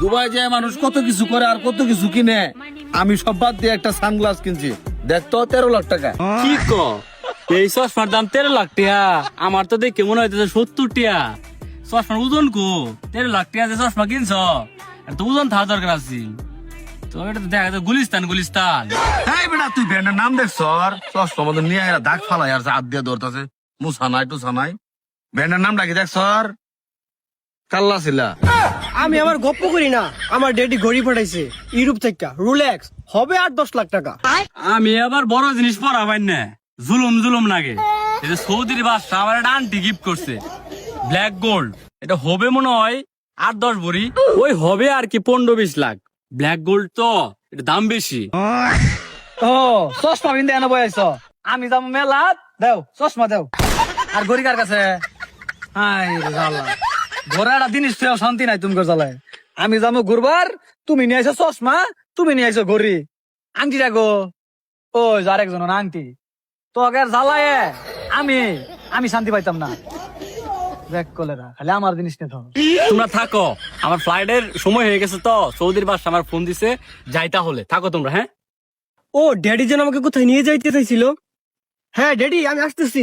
Dubai যায় মানুষ কত কিছু করে আর কত কিছু কিনে? আমি সব বাদ দিয়ে একটা সানগ্লাস কিনছি। দেখ তো তেরো লাখ টাকা। কি ক? এই চশমার দাম তেরো লাখ টিয়া। আমার তো দেখে মনে হইতেছে সত্তর টিয়া। চশমার ওজন কো? তেরো লাখ টিয়া যে চশমা কিনছ এটা তো ওজন থাকা দরকার আছে। তো এটা তো দেখা যায় গুলিস্তান গুলিস্তান। এই বেটা তুই ব্র্যান্ডের নাম দেখ সর। চশমা মধ্যে নিয়ে দাগ ফালাই আর হাত দিয়ে ধরতেছে। মুসা নাই টুসা নাই। ব্র্যান্ডের নামটা কি দেখ সর? কাল্লা ছিলা। আমি আমার গপ্প করি না আমার ডেডি ঘড়ি পাঠাইছে। ইউরোপ থেকে রুলেক্স হবে আর দশ লাখ টাকা। আমি আবার বড় জিনিস পরা পাই না জুলুম জুলুম লাগে। এই সৌদির বাদশা আমার একটা আন্টি গিফট করছে ব্ল্যাক গোল্ড এটা হবে মনে হয় আট দশ ভরি ওই হবে আর কি পনেরো বিশ লাখ। ব্ল্যাক গোল্ড তো এটা দাম বেশি। ও চশমা বিন্দে এনে বয়াইছ আমি যাব মেলাত দেও চশমা দেও। আর ঘড়ি কার কাছে? হাই রে জ্বালা ঘরে একটা জিনিস তুই শান্তি নাই তুমি জ্বালায়। আমি যাব ঘুরবার তুমি নিয়ে আইছো চশমা তুমি নিয়ে আইছো ঘড়ি। আংটি রাখো। ও আরেকজন আংটি। তো আগের জ্বালায়। আমি আমি শান্তি পাইতাম না। দেখ কলেরা খালি আমার জিনিস নিয়ে থাকো তোমরা থাকো। আমার ফ্লাইটের সময় হয়ে গেছে তো। সৌদির বাদশা আমার ফোন দিছে। যাই তাহলে। থাকো তোমরা হ্যাঁ? ও ড্যাডি যেন আমাকে কোথায় নিয়ে যাইতে চাইছিল। হ্যাঁ ড্যাডি আমি আসতেছি।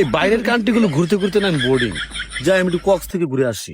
এই বাইরের কান্ট্রি গুলো ঘুরতে ঘুরতে না বোর্ডিং যাই আমি একটু কক্স থেকে ঘুরে আসি।